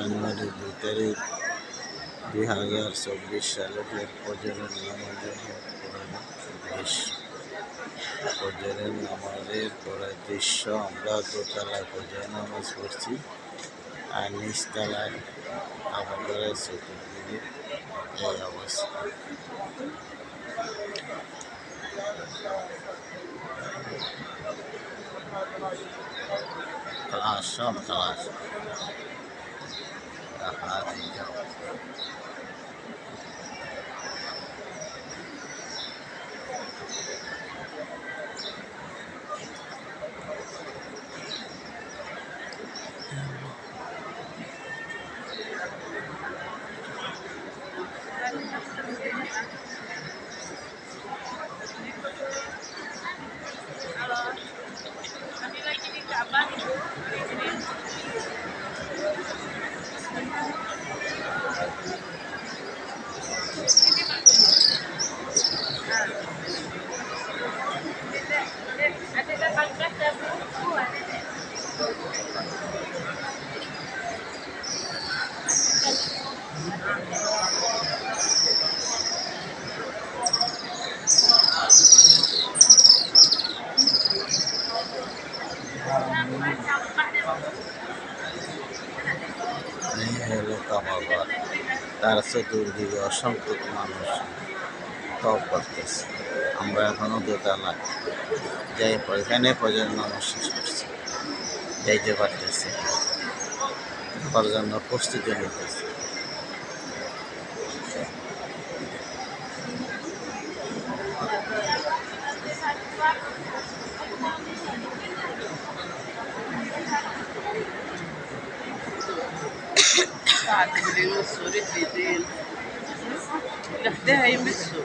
জানুয়ারি দুই তারিখ দুই হাজার চব্বিশ সালের ফজরের নামাজের ফজরের নামাজের পরে দৃশ্য আমরা দোতলায় ফজর নামাজ পড়ছি। আর নিচতলায় আমাদের চতুর্দিকে এই অবস্থা। ক্লাস সব ক্লাস। আর এই কামাবাদ তার চতুর্দিকে অসংখ্য মানুষ টপ করতেছে। আমরা এখনও দোতলা যাই এখানে শেষ করছি যাইতে পারতেছি তার জন্য প্রস্তুতি নিতেছি بعد اللي يوصل رجلي ديل لحدها يمسوا